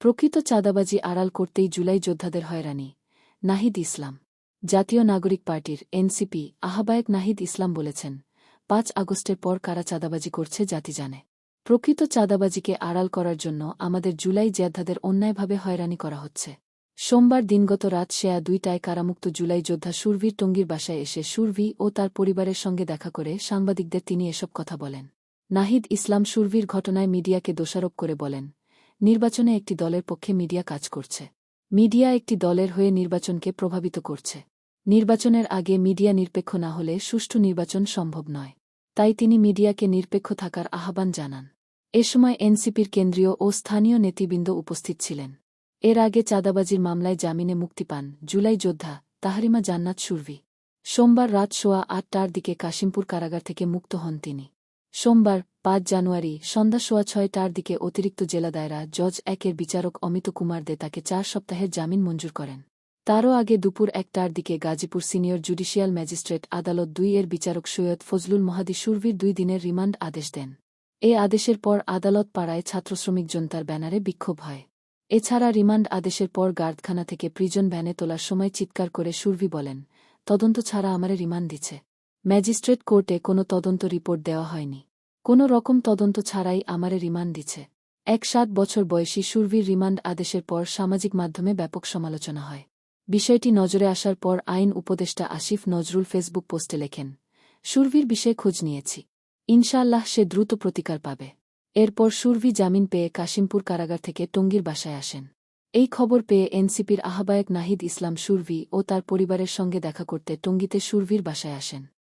প্রকৃত চাঁদাবাজি আড়াল করতেই জুলাই যোদ্ধাদের হয়রানি। নাহিদ ইসলাম, জাতীয় নাগরিক পার্টির এনসিপি আহ্বায়ক নাহিদ ইসলাম বলেছেন, পাঁচ আগস্টের পর কারা চাঁদাবাজি করছে জাতি জানে। প্রকৃত চাঁদাবাজিকে আড়াল করার জন্য আমাদের জুলাই যোদ্ধাদের অন্যায়ভাবে হয়রানি করা হচ্ছে। সোমবার দিনগত রাত শেয়া দুইটায় কারামুক্ত জুলাই যোদ্ধা সুরভীর টঙ্গীর বাসায় এসে সুরভি ও তার পরিবারের সঙ্গে দেখা করে সাংবাদিকদের তিনি এসব কথা বলেন। নাহিদ ইসলাম সুরভির ঘটনায় মিডিয়াকে দোষারোপ করে বলেন নির্বাচনে একটি দলের পক্ষে মিডিয়া কাজ করছে। মিডিয়া একটি দলের হয়ে নির্বাচনকে প্রভাবিত করছে। নির্বাচনের আগে মিডিয়া নিরপেক্ষ না হলে সুষ্ঠু নির্বাচন সম্ভব নয়। তাই তিনি মিডিয়াকে নিরপেক্ষ থাকার আহ্বান জানান। এ সময় এনসিপির কেন্দ্রীয় ও স্থানীয় নেতৃবৃন্দ উপস্থিত ছিলেন। এর আগে চাঁদাবাজির মামলায় জামিনে মুক্তি পান জুলাই যোদ্ধা তাহারিমা জান্নাত সুরভি। সোমবার রাত সোয়া আটটার দিকে কাশিমপুর কারাগার থেকে মুক্ত হন তিনি। সোমবার, পাঁচ জানুয়ারি, সন্ধ্যা সোয়া ছয়টার দিকে অতিরিক্ত জেলা দায়রা জজ একের বিচারক অমিত কুমার দে তাকে চার সপ্তাহের জামিন মঞ্জুর করেন। তারও আগে দুপুর একটার দিকে গাজীপুর সিনিয়র জুডিশিয়াল ম্যাজিস্ট্রেট আদালত দুই এর বিচারক সৈয়দ ফজলুল মহাদি সুরভির দুই দিনের রিমান্ড আদেশ দেন। এ আদেশের পর আদালত পাড়ায় ছাত্র শ্রমিক জনতার ব্যানারে বিক্ষোভ হয়। এছাড়া রিমান্ড আদেশের পর গার্ডখানা থেকে প্রিজন ভ্যানে তোলার সময় চিৎকার করে সুরভি বলেন, তদন্ত ছাড়া আমারে রিমান্ড দিচ্ছে ম্যাজিস্ট্রেট কোর্টে কোনো তদন্ত রিপোর্ট দেওয়া হয়নি। কোনো রকম তদন্ত ছাড়াই আমারে রিমান্ড দিচ্ছে। এক সাত বছর বয়সী সুরভির রিমান্ড আদেশের পর সামাজিক মাধ্যমে ব্যাপক সমালোচনা হয়। বিষয়টি নজরে আসার পর আইন উপদেষ্টা আসিফ নজরুল ফেসবুক পোস্টে লেখেন, সুরভির বিষয়ে খোঁজ নিয়েছি। ইনশাআল্লাহ সে দ্রুত প্রতিকার পাবে। এরপর সুরভি জামিন পেয়ে কাশিমপুর কারাগার থেকে টঙ্গীর বাসায় আসেন। এই খবর পেয়ে এনসিপির আহ্বায়ক নাহিদ ইসলাম সুরভি ও তার পরিবারের সঙ্গে দেখা করতে টঙ্গীতে সুরভির বাসায় আসেন।